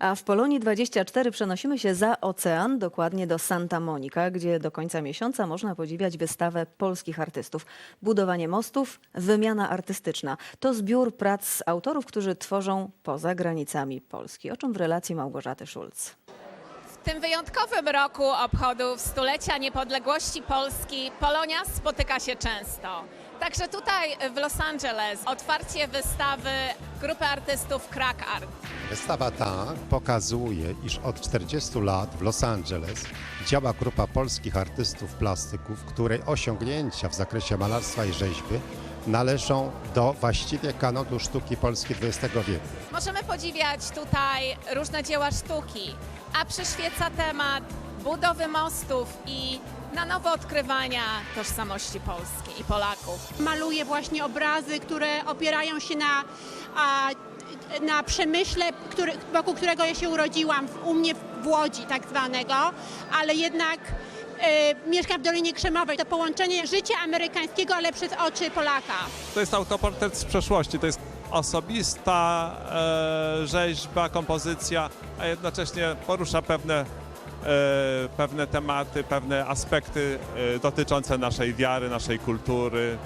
A w Polonii 24 przenosimy się za ocean, dokładnie do Santa Monica, gdzie do końca miesiąca można podziwiać wystawę polskich artystów. Budowanie mostów, wymiana artystyczna. To zbiór prac autorów, którzy tworzą poza granicami Polski. O czym w relacji Małgorzaty Szulc. Tym wyjątkowym roku obchodów stulecia niepodległości Polski Polonia spotyka się często. Także tutaj w Los Angeles otwarcie wystawy grupy artystów Crack Art. Wystawa ta pokazuje, iż od 40 lat w Los Angeles działa grupa polskich artystów plastyków, której osiągnięcia w zakresie malarstwa i rzeźby należą do właściwie kanonu sztuki polskiej XX wieku. Możemy podziwiać tutaj różne dzieła sztuki, a przyświeca temat budowy mostów i na nowo odkrywania tożsamości Polski i Polaków. Maluję właśnie obrazy, które opierają się na, a, na przemyśle, który, wokół którego ja się urodziłam, u mnie w Łodzi tak zwanego, ale jednak e, mieszkam w Dolinie Krzemowej. To połączenie życia amerykańskiego, ale przez oczy Polaka. To jest autoportret z przeszłości, to jest osobista e, rzeźba, kompozycja, a jednocześnie porusza pewne, e, pewne tematy, pewne aspekty e, dotyczące naszej wiary, naszej kultury.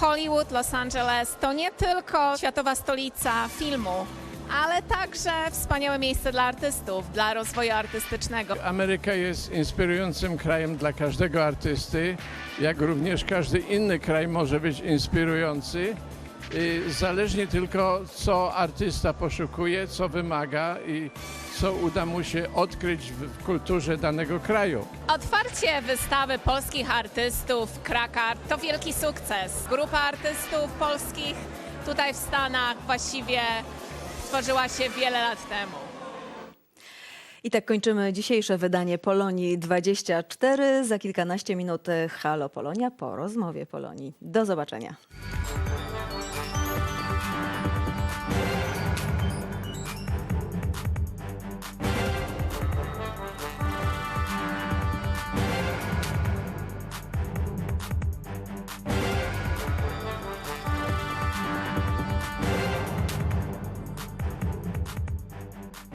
Hollywood, Los Angeles to nie tylko światowa stolica filmu, ale także wspaniałe miejsce dla artystów, dla rozwoju artystycznego. Ameryka jest inspirującym krajem dla każdego artysty, jak również każdy inny kraj może być inspirujący. Y, Zależnie tylko, co artysta poszukuje, co wymaga i co uda mu się odkryć w kulturze danego kraju. Otwarcie wystawy polskich artystów Crack Art to wielki sukces. Grupa artystów polskich tutaj w Stanach właściwie stworzyła się wiele lat temu. I tak kończymy dzisiejsze wydanie Polonii 24. Za kilkanaście minut Halo Polonia po rozmowie Polonii. Do zobaczenia.